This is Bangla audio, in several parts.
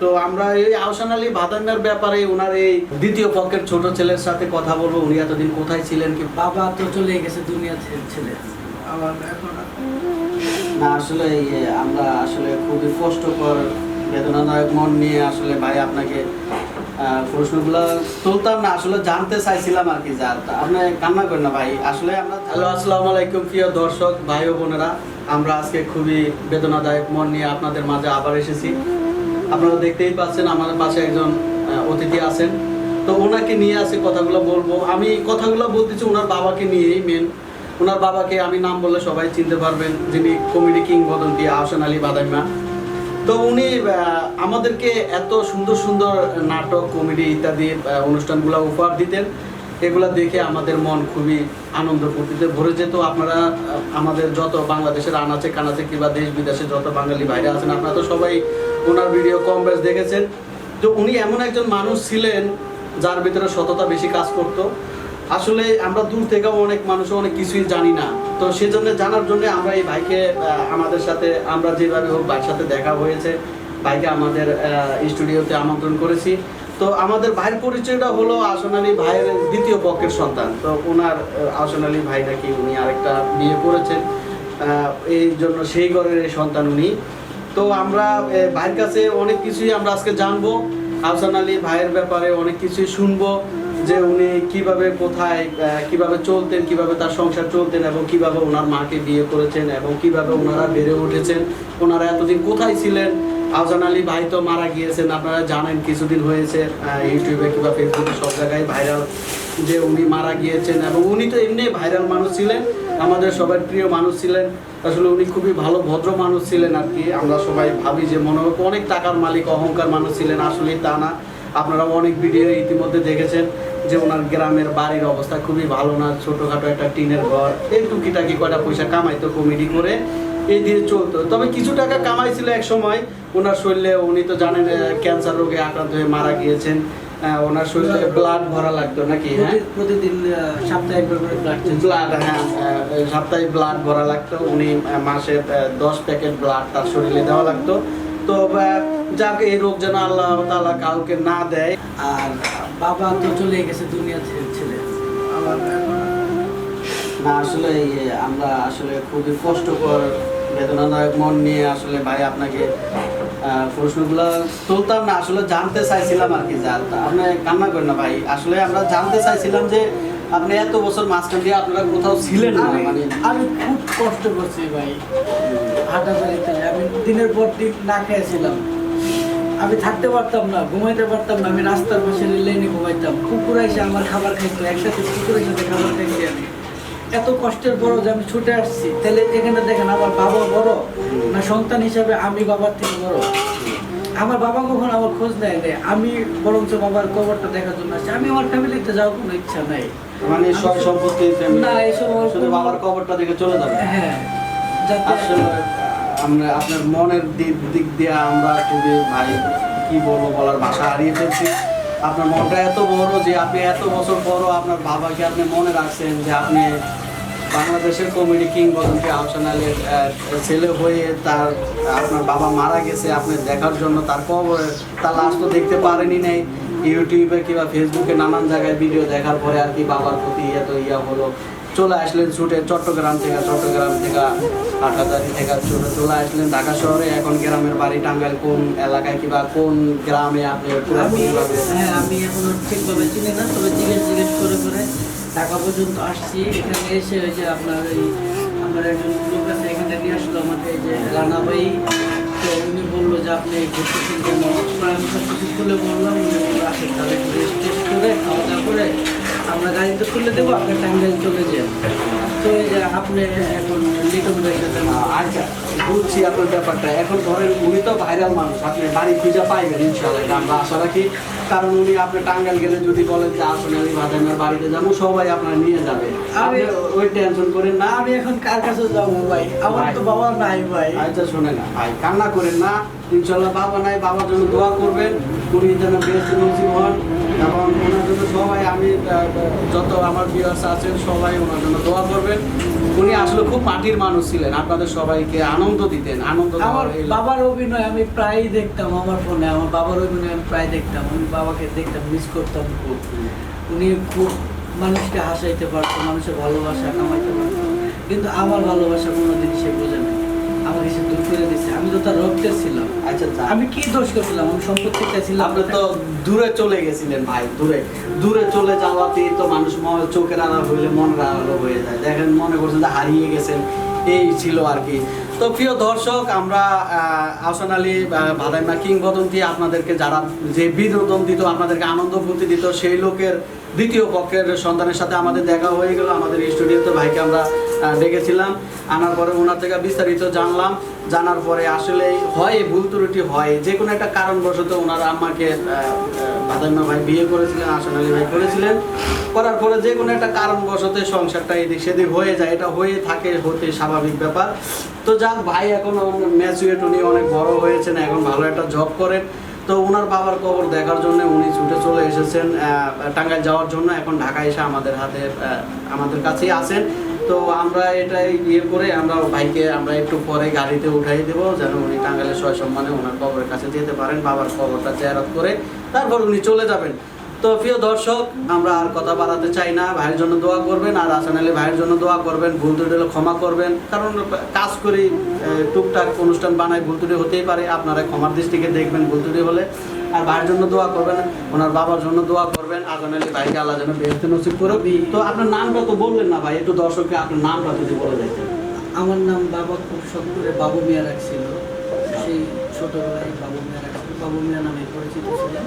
তো আমরা এই আহসান আলী বাদামের ব্যাপারে ওনার এই দ্বিতীয় পক্ষের ছোট ছেলের সাথে কথা বলব। উনি এতদিন কোথায় ছিলেন কি বাবা তো চলে গেছে দুনিয়া ছে- ছেড়ে এখন না আসলে আমরা আসলে খুবই কষ্টকর বেদনাদায়ক মন নিয়ে আসলে ভাই আপনাকে প্রশ্নগুলো তুলতাম না আসলে জানতে চাইছিলাম আর কি যা আপনি কান্না করেন না ভাই। আসলে আমরা হ্যালো আসসালামু আলাইকুম প্রিয় দর্শক ভাই ও বোনেরা। আমরা আজকে খুবই বেদনাদায়ক মন নিয়ে আপনাদের মাঝে আবার এসেছি। আপনারা দেখতেই পাচ্ছেন আমাদের পাশে একজন অতিথি আছেন। তো ওনাকে নিয়ে আসে কথাগুলো বলব। আমি কথাগুলো বলতেছি ওনার বাবাকে নিয়েই মেন ওনার বাবাকে আমি নাম বললে সবাই চিনতে পারবেন, যিনি কমেডি কিংবদন্তি আহসান আলী বাদাইমা। তো উনি আমাদেরকে এত সুন্দর সুন্দর নাটক কমেডি ইত্যাদি অনুষ্ঠানগুলো উপহার দিতেন। এগুলা দেখে আমাদের মন খুবই আনন্দ ফুর্তিতে ভরে যেত আপনারা, আমাদের যত বাংলাদেশের আনাচে কানাচে কিংবা দেশ বিদেশে যত বাঙালি ভাইরা আছেন, আপনারা তো সবাই ওনার ভিডিও কম বেশ দেখেছেন। তো উনি এমন একজন মানুষ ছিলেন যার ভিতরে সততা বেশি কাজ করতো। আসলে আমরা দূর থেকেও অনেক মানুষ অনেক কিছুই জানি না। তো সেজন্য জানার জন্য আমরা এই ভাইকে আমাদের সাথে, আমরা যেভাবে হোক ভাইয়ের সাথে দেখা হয়েছে। ভাইকে আমাদের স্টুডিওতে আমন্ত্রণ করেছি। তো আমাদের ভাইয়ের পরিচয়টা হলো আসন আলী ভাইয়ের দ্বিতীয় পক্ষের সন্তান। তো ওনার আসন আলী ভাই নাকি উনি আরেকটা বিয়ে করেছেন। এই জন্য সেই ঘরের এই সন্তান উনি। তো আমরা ভাইয়ের কাছে অনেক কিছুই আমরা আজকে জানব। আহসান আলী ভাইয়ের ব্যাপারে অনেক কিছুই শুনব। যে উনি কীভাবে কোথায় কীভাবে চলতেন, কীভাবে তার সংসার চলতেন এবং কীভাবে ওনার মাকে বিয়ে করেছেন এবং কীভাবে ওনারা বেড়ে উঠেছেন। ওনারা এতদিন কোথায় ছিলেন? আহসান আলী ভাই তো মারা গিয়েছেন, আপনারা জানেন কিছুদিন হয়েছে ইউটিউবে কিংবা ফেসবুকে সব জায়গায় ভাইরাল যে উনি মারা গিয়েছেন এবং উনি তো এমনি ভাইরাল মানুষ ছিলেন, আমাদের সবার প্রিয় মানুষ ছিলেন। আসলে উনি খুবই ভালো, ভদ্র মানুষ ছিলেন আর কি। আমরা সবাই ভাবি যে মনে হোক অনেক টাকার মালিক, অহংকার মানুষ ছিলেন আসলে তা না। আপনারা অনেক ভিডিও ইতিমধ্যে দেখেছেন যে ওনার গ্রামের বাড়ির অবস্থা খুবই ভালো না, ছোটোখাটো একটা টিনের ঘর, এই টুকিটাকি কয়টা পয়সা কামাইতো কমেডি করে। এই দিয়ে চলতো। তবে কিছু টাকা কামাইছিল এক সময়। ওনার শরীরে উনি তো জানেন ক্যান্সার রোগে আক্রান্ত হয়ে মারা গিয়েছেন। ওনার শরীরে ব্লাড ভরা লাগতো নাকি হ্যাঁ? প্রতিদিন আহ, সপ্তাহে একবার করে ব্লাড হ্যাঁ সাপ্তাহিক ব্লাড ভরা লাগতো। উনি মাসে দশ প্যাকেট ব্লাড তার শরীরে দেওয়া লাগতো। তো যাক এই রোগ যেন আল্লাহ তাআলা কাউকে না দেয়। আর বাবা তো চলে গেছে দুনিয়া ছে- ছেড়ে। আমার এখন আর- না আসলে আমরা আসলে খুবই কষ্টকর বেদনাদায়ক মন নিয়ে আসলে ভাই আপনাকে প্রশ্নগুলো তুলতাম না আসলে জানতে চাইছিলাম আর কি যা। আপনি কান্না করেন না ভাই। আসলে আমরা জানতে চাইছিলাম যে আপনি এত বছর মাঝখান দিয়ে আপনারা কোথাও ছিলেন না মানে আমি খুব কষ্ট করছি ভাই। হাঁটাচালিতে আমি দিনের পর দিন না খেয়েছিলাম। আমি থাকতে পারতাম না ঘুমাইতে পারতাম না আমি রাস্তার পাশে লেনে ঘুমাইতাম। কুকুর এসে আমার খাবার খাইতো একসাথে কুকুরের সাথে খাবার খাইছি আমি। এত কষ্টের বড় যে আমি ছুটে আসছি তাহলে এখানে দেখেন আমার বাবা বড় না সন্তান হিসাবে আমি বাবার থেকে বড়? আমার বাবা কখন আমার খোঁজ নেয় নেই আমি বরঞ্চ বাবার কবরটা দেখার জন্য আসছি। আমি আমার ফ্যামিলিতে যাওয়ার কোনো ইচ্ছা নাই। মানে সয় সম্পত্তি না, এসব শুধু বাবার কবরটা দেখে চলে যাবে? হ্যাঁ আসলে আমরা আপনার মনের দিক দিক দিয়ে আমরা খুবই ভাই কি বলব বলার ভাষা হারিয়ে ফেলছি। আপনার মনটা এত বড় যে আপনি এত বছর পরও আপনার বাবাকে আপনি মনে রাখছেন যে আপনি বাংলাদেশের কমেডি কিং বদন্তি আহসান ছেলে হয়ে তার, আপনার বাবা মারা গেছে, আপনি দেখার জন্য তার কবর তার লাশ তো দেখতে পারেনি নেই। ইউটিউবে কিংবা ফেসবুকে নানান জায়গায় ভিডিও দেখার পরে আর কি বাবার প্রতি এত ইয়া হলো। চলে আসলেন ছুটে চট্টগ্রাম থেকে চট্টগ্রাম থেকে হাটাদারি থেকে ছুটে চলে আসলেন ঢাকা শহরে। এখন গ্রামের বাড়ি টাঙ্গাইল কোন এলাকায় কিংবা কোন গ্রামে আপনি হ্যাঁ আমি এখনও ঠিকভাবে চিনি না তবে জিজ্ঞেস জিজ্ঞেস করে করে ঢাকা পর্যন্ত আসছি। এখানে এসে ওই যে আপনার ওই আমার একজন লোক আছে এখানে নিয়ে আসলো আমাকে যে রানা ভাই। তো উনি বলল যে আপনি ঘুরতেছেন কেন আমি সব কিছু খুলে বললাম উনি বলল আসেন তাহলে গাড়িতে তুলে দেবো আপনি টাঙ্গাইল চলে যান তো আপনি এখন লিটন ভাই সাথে আচ্ছা বুঝছি আপনার ব্যাপারটা। এখন ধরেন উনি তো ভাইরাল মানুষ আপনি বাড়ি খুঁজে পাইবেন ইনশাল্লাহ আমরা আশা রাখি। কারণ উনি আপনি টাঙ্গাইল গেলে যদি বলেন যে আসলে আমি বাদামের বাড়িতে যাব সবাই আপনার নিয়ে যাবে। আপনি ওই টেনশন করেন না। আমি এখন কার কাছে যাব ভাই? আমার তো বাবা নাই ভাই। আচ্ছা শোনেন না ভাই কান্না করেন না। ইনশাল্লাহ বাবা নাই বাবার জন্য দোয়া করবেন। উনি যেন বেস্ট মিউজিক হন এবং ওনার জন্য সবাই আমি যত আমার ভিউয়ার্স আছেন সবাই ওনার জন্য দোয়া করবেন। উনি আসলে খুব মাটির মানুষ ছিলেন আপনাদের সবাইকে আনন্দ দিতেন আনন্দ আমার বাবার অভিনয় আমি প্রায়ই দেখতাম আমার ফোনে আমার বাবার অভিনয় আমি প্রায় দেখতাম আমি বাবাকে দেখতাম মিস করতাম খুব। উনি খুব মানুষকে হাসাইতে পারতো মানুষের ভালোবাসা কামাইতে পারতো। কিন্তু আমার ভালোবাসা কোনোদিন সে বোঝে না। আমাকে সে দূর করে দিচ্ছে আমি তো তার রক্তের ছিলাম। আচ্ছা আচ্ছা আমি কি দোষ করছিলাম? আমি সম্পত্তিটা ছিলাম। আপনি তো দূরে চলে গেছিলেন ভাই দূরে। দূরে চলে যাওয়াতেই তো মানুষ চোখের আড়াল হইলে মনের আড়াল হয়ে যায়। দেখেন মনে করছেন যে হারিয়ে গেছেন। এই ছিল আর কি। তো প্রিয় দর্শক আমরা আহসান আলী ভাদাইমা কিংবদন্তি আপনাদেরকে যারা যে বিনোদন দিত আপনাদেরকে আনন্দ ফুর্তি দিত সেই লোকের দ্বিতীয় পক্ষের সন্তানের সাথে আমাদের দেখা হয়ে গেল। আমাদের স্টুডিওতে ভাইকে আমরা ডেকেছিলাম আনার পরে ওনার থেকে বিস্তারিত জানলাম। জানার পরে আসলে হয় ভুল ত্রুটি হয়। যে কোনো একটা কারণবশত ওনারা আমাকে বাদান্না ভাই বিয়ে করেছিলেন আসান আলী ভাই করেছিলেন। করার পরে যে কোনো একটা কারণবশত সংসারটা এদিক সেদিক হয়ে যায়। এটা হয়ে থাকে, হতে স্বাভাবিক ব্যাপার। তো যাক, ভাই এখন ম্যাচুয়েট উনি অনেক বড় হয়েছেন, এখন ভালো একটা জব করেন। তো ওনার বাবার কবর দেখার জন্য উনি ছুটে চলে এসেছেন টাঙ্গাইল যাওয়ার জন্য। এখন ঢাকা এসে আমাদের হাতে আমাদের কাছেই আছেন। তো আমরা এটাই ইয়ে করে আমরা ভাইকে আমরা একটু পরে গাড়িতে উঠাই দেবো, যেন উনি টাঙ্গালে সয় সম্মানে ওনার কবরের কাছে যেতে পারেন, বাবার কবরটা চেয়ারত করে তারপর উনি চলে যাবেন। তো প্রিয় দর্শক, আমরা আর কথা বাড়াতে চাই না। ভাইয়ের জন্য দোয়া করবেন আর আসান আলী ভাইয়ের জন্য দোয়া করবেন। ভুল ত্রুটি হলে ক্ষমা করবেন। কারণ কাজ করি টুকটাক অনুষ্ঠান বানাই ভুল ত্রুটি হতেই পারে। আপনারা ক্ষমার দৃষ্টিকে দেখবেন ভুল ত্রুটি হলে। আর ভাইয়ের জন্য দোয়া করবেন, ওনার বাবার জন্য দোয়া করবেন। আসান আলী ভাইকে আল্লাহ যেন বেহেস্তে নসিব করুক। তো আপনার নামটা তো বললেন না ভাই, একটু দর্শককে আপনার নামটা যদি বলে দিতেন আমার নাম বাবা খুব শখ করে বাবু মিয়া রাখছিল। সেই ছোটবেলায় বাবু মিয়া রাখছিল। বাবু মিয়া নামে পরিচিত ছিলেন।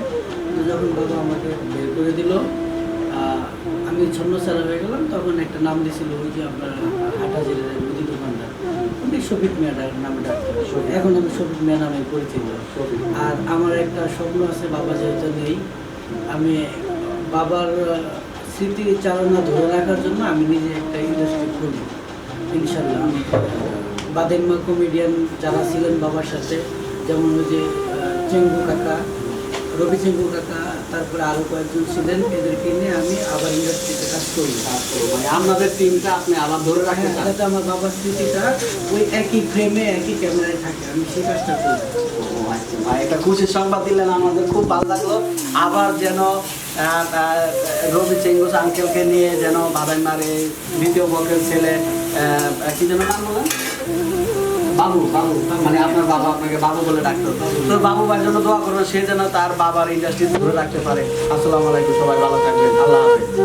তো যখন বাবা আমাকে বের করে দিল আমি ছন্ন ছাড়া হয়ে গেলাম, তখন একটা নাম দিয়েছিল ওই যে আপনার হাটা জেলের মুদি দোকানদার উনি শফিক মিয়া নামে ডাকতেন। এখন আমি শফিক মিয়া নামে পরিচিত। আর আমার একটা স্বপ্ন আছে বাবা যেহেতু নেই, আমি বাবার স্মৃতি চালনা ধরে রাখার জন্য আমি নিজে একটা ইন্ডাস্ট্রি খুলি। ইনশাল্লাহ আমি বাদেনমা কমেডিয়ান যারা ছিলেন বাবার সাথে, যেমন ওই যে চেঙ্গু কাকা রবি চেঙ্গু কাকা তারপরে আরও কয়েকজন ছিলেন এদেরকে নিয়ে আমি আবার ইন্ডাস্ট্রিতে কাজ করি। মানে আপনাদের টিমটা আপনি আবার ধরে রাখেন? তাহলে চান যাতে আমার বাবার স্মৃতিটা ওই একই ফ্রেমে একই ক্যামেরায় থাকে আমি সেই কাজটা করি। আচ্ছা, একটা খুশির সংবাদ দিলেন আমাদের খুব ভালো লাগল। আবার যেন রবি চেঙ্গুস আঙ্কেলকে নিয়ে যেন বাদাইমার দ্বিতীয় বকের ছেলে কি যেন নাম বলেন? বাবু বাবু মানে আপনার বাবা আপনাকে বাবু বলে ডাকতো। তো বাবু ভাইয়ের জন্য দোয়া করবেন সে যেন তার বাবার ইন্ডাস্ট্রি ধরে রাখতে পারে। আসসালামু আলাইকুম, সবাই ভালো থাকবেন, আল্লাহ হাফেজ।